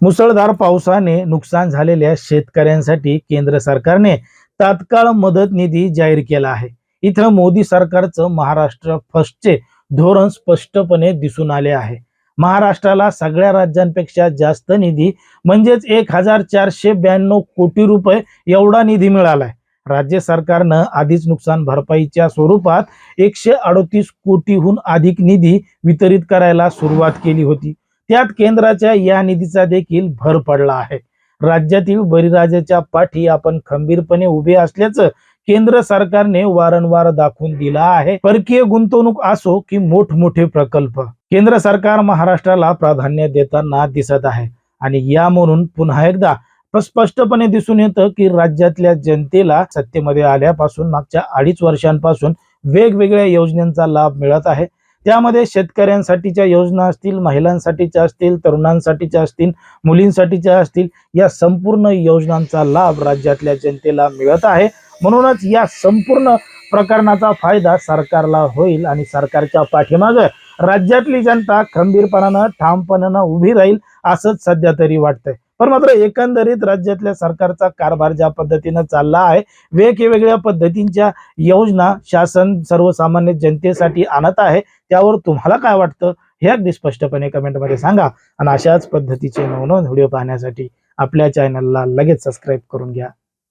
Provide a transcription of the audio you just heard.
मुसळधार पावसाने नुकसान झालेल्या शेतकऱ्यांसाठी केंद्र सरकारने तात्काळ मदत निधी जाहीर केला आहे. इथं मोदी सरकारचं महाराष्ट्र फर्स्टचे धोरण स्पष्टपणे दिसून आले आहे. महाराष्ट्राला सगळ्या राज्यांपेक्षा जास्त निधी म्हणजेच एक हजार चारशे ब्याण्णव कोटी रुपये एवढा निधी मिळालाय. राज्य सरकारनं आधीच नुकसान भरपाईच्या स्वरूपात एकशे अडतीस कोटीहून अधिक निधी वितरित करायला सुरुवात केली होती. त्यात केंद्राच्या या निधीचा देखील भर पडला आहे. राज्यातील बळीराजाच्या पाठी आपण खंबीरपणे उभे असल्याचं केंद्र सरकारने वारंवार दाखवून दिला आहे. परकीय गुंतवणूक असो की मोठमोठे प्रकल्प केंद्र सरकार महाराष्ट्राला प्राधान्य देताना दिसत आहे. आणि या म्हणून पुन्हा एकदा स्पष्टपणे दिसून येतं की राज्यातल्या जनतेला सत्तेमध्ये आल्यापासून मागच्या अडीच वर्षांपासून वेगवेगळ्या योजनांचा लाभ मिळत आहे. त्यामध्ये शेतकऱ्यांसाठीच्या योजना असतील महिलांसाठीच्या असतील तरुणांसाठीच्या असतील मुलींसाठीच्या असतील या संपूर्ण योजनांचा लाभ राज्यातल्या जनतेला मिळत आहे. म्हणूनच या संपूर्ण प्रकरणाचा फायदा सरकारला होईल आणि सरकारच्या पाठीमागं राज्यातली जनता खंबीरपणानं ठामपणानं उभी राहील असंच सध्या तरी वाटतंय. पण मात्र एकंदरीत राज्यातल्या सरकारचा कारभार ज्या पद्धतीनं चालला आहे वेगवेगळ्या पद्धतींच्या योजना शासन सर्वसामान्य जनतेसाठी आणत आहे त्यावर तुम्हाला काय वाटतं? हे अगदी स्पष्टपणे कमेंटमध्ये सांगा. आणि अशाच पद्धतीचे नवनवन व्हिडिओ पाहण्यासाठी आपल्या चॅनलला लगेच सबस्क्राईब करून घ्या.